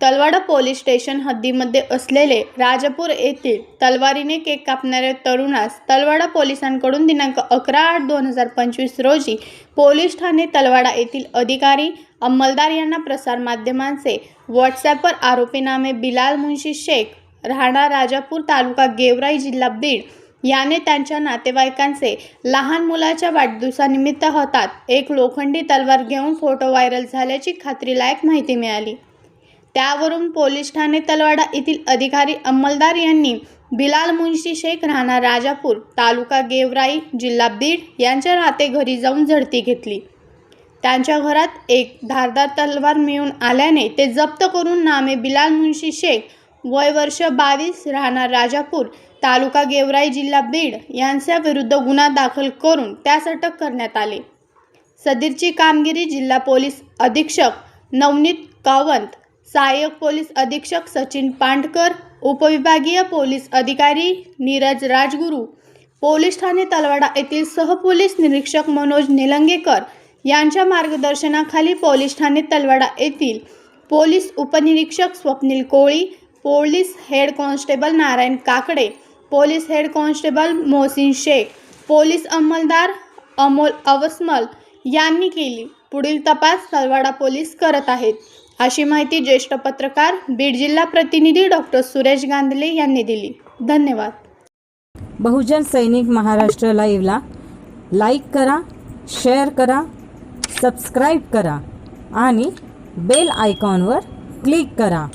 Talwara police station हद्दीमध्ये असलेले राजापूर येथील तलवारीने केक कापणाऱ्या तरुणास तलवाडा पोलिसांकडून दिनांक अकरा आठ दोन हजार पंचवीस रोजी पोलीस ठाणे तलवाडा येथील अधिकारी अंमलदार यांना प्रसारमाध्यमांचे व्हॉट्सॲपवर आरोपीनामे बिलाल मुन्शी शेख राहणार राजापूर तालुका गेवराई जिल्हा बीड याने त्यांच्या नातेवाईकांचे लहान मुलाच्या वाढदिवसानिमित्त हातात. एक लोखंडी तलवार घेऊन फोटो व्हायरल झाल्याची खात्रीलायक माहिती मिळाली. त्यावरून पोलीस ठाणे तलवाडा येथील अधिकारी अंमलदार यांनी बिलाल मुन्शी शेख राहणार राजापूर तालुका गेवराई जिल्हा बीड यांच्या राहते घरी जाऊन झडती घेतली. त्यांच्या घरात एक धारदार तलवार मिळून आल्याने ते जप्त करून नामे बिलाल मुन्शी शेख वय वर्ष बावीस राहणार राजापूर तालुका गेवराई जिल्हा बीड यांच्याविरुद्ध गुन्हा दाखल करून त्यास अटक करण्यात आले. सदरची कामगिरी जिल्हा पोलीस अधीक्षक नवनीत कावंत सहाय्यक पोलीस अधीक्षक सचिन पांडकर उपविभागीय पोलीस अधिकारी नीरज राजगुरू पोलीस ठाणे तलवाडा येथील सहपोलीस निरीक्षक मनोज निलंगेकर यांच्या मार्गदर्शनाखाली पोलीस ठाणे तलवाडा येथील पोलीस उपनिरीक्षक Swapnil Koli police head constable Narayan Kakade police head constable Mohsin Shaikh police अंमलदार Amol अवस्मल यांनी केली. पुढील तपास तलवाडा पोलीस करत आहेत. अशी माहिती ज्येष्ठ पत्रकार बीड जिल्हा प्रतिनिधी डॉक्टर सुरेश गांधले यांनी दिली. धन्यवाद. बहुजन सैनिक महाराष्ट्र लाईव्हला लाईक करा शेअर करा सबस्क्राईब करा आणि बेल आयकॉनवर क्लिक करा.